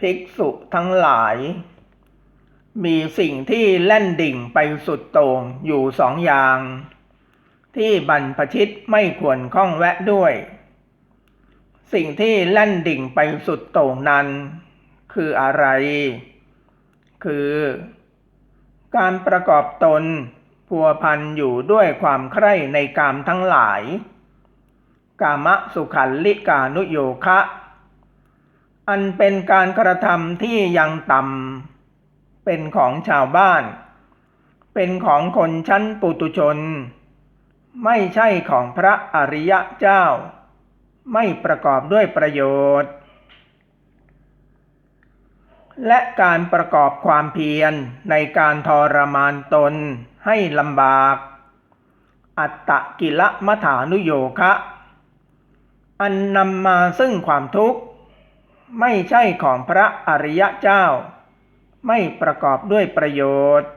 ภิกษุทั้งหลาย มีสิ่งที่แล่นดิ่งไปสุดโต่งอยู่สองอย่าง ที่บรรพชิตไม่ควรข้องแวะด้วย สิ่งที่แล่นดิ่งไปสุดโต่งนั้น คืออะไร คือ การประกอบตนพัวพันอยู่ด้วยความใคร่ในกามทั้งหลาย กามสุขันลิกานุโยคะ อันเป็นการกระทำที่ยังต่ำเป็นของชาวบ้าน เป็นของคนชั้นปุตุชน ไม่ใช่ของพระอริยะเจ้า ไม่ประกอบด้วยประโยชน์ และการประกอบความเพียรในการทรมานตนให้ลำบาก อัตตะกิละมถานุโยคะ อันนำมาซึ่งความทุกข์ ไม่ใช่ของพระอริยะเจ้า ไม่ประกอบด้วยประโยชน์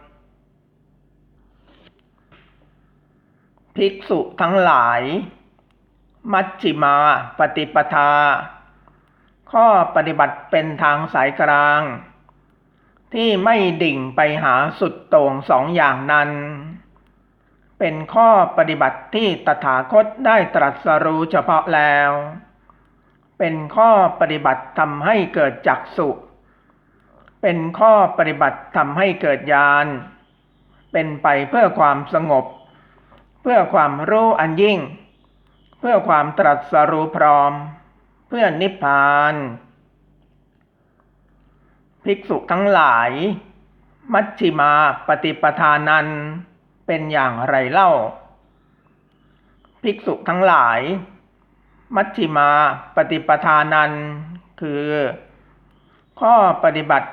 ภิกษุทั้งหลาย มัชฌิมาปฏิปทา ข้อปฏิบัติเป็นทางสายกลาง ที่ไม่ดิ่งไปหาสุดโต่งสองอย่างนั้น เป็นข้อปฏิบัติที่ตถาคตได้ตรัสรู้เฉพาะแล้ว เป็นข้อปฏิบัติทำให้เกิดจักสุ เป็นข้อปฏิบัติทำให้เกิดญาณ เป็นไปเพื่อความสงบ เพื่อความรู้อันยิ่ง เพื่อความตรัสรู้พร้อม เพื่อนิพพาน ภิกษุทั้งหลาย มัชฌิมาปฏิปทานันเป็นอย่างไรเล่า ภิกษุทั้งหลาย มัชฌิมาปฏิปทานันคือ ข้อปฏิบัติ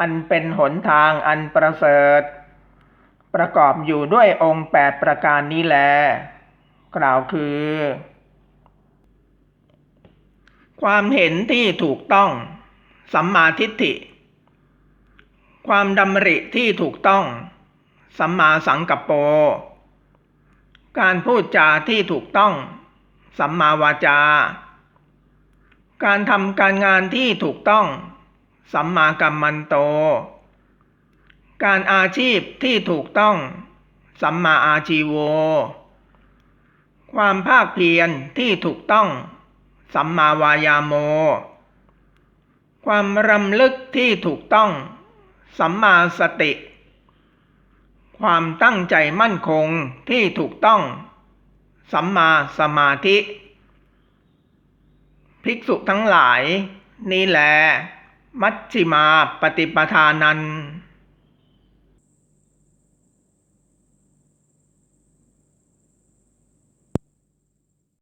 อันเป็นหนทางอันประเสริฐ ประกอบอยู่ด้วยองค์แปดประการนี้แล กล่าวคือ ความเห็นที่ถูกต้อง สัมมาทิฏฐิ ความดำริที่ถูกต้อง สัมมาสังกัปโป การพูดจาที่ถูกต้อง สัมมาวาจา การทำการงานที่ถูกต้อง สัมมากัมมันโต การอาชีพที่ถูกต้อง สัมมาอาชีโว ความภาคเพียรที่ถูกต้อง สัมมาวายาโม ความรำลึกที่ถูกต้อง สัมมาสติ ความตั้งใจมั่นคงที่ถูกต้อง สัมมาสมาธิ ภิกษุทั้งหลาย นี่แหละมัชฌิมาปฏิปทานัน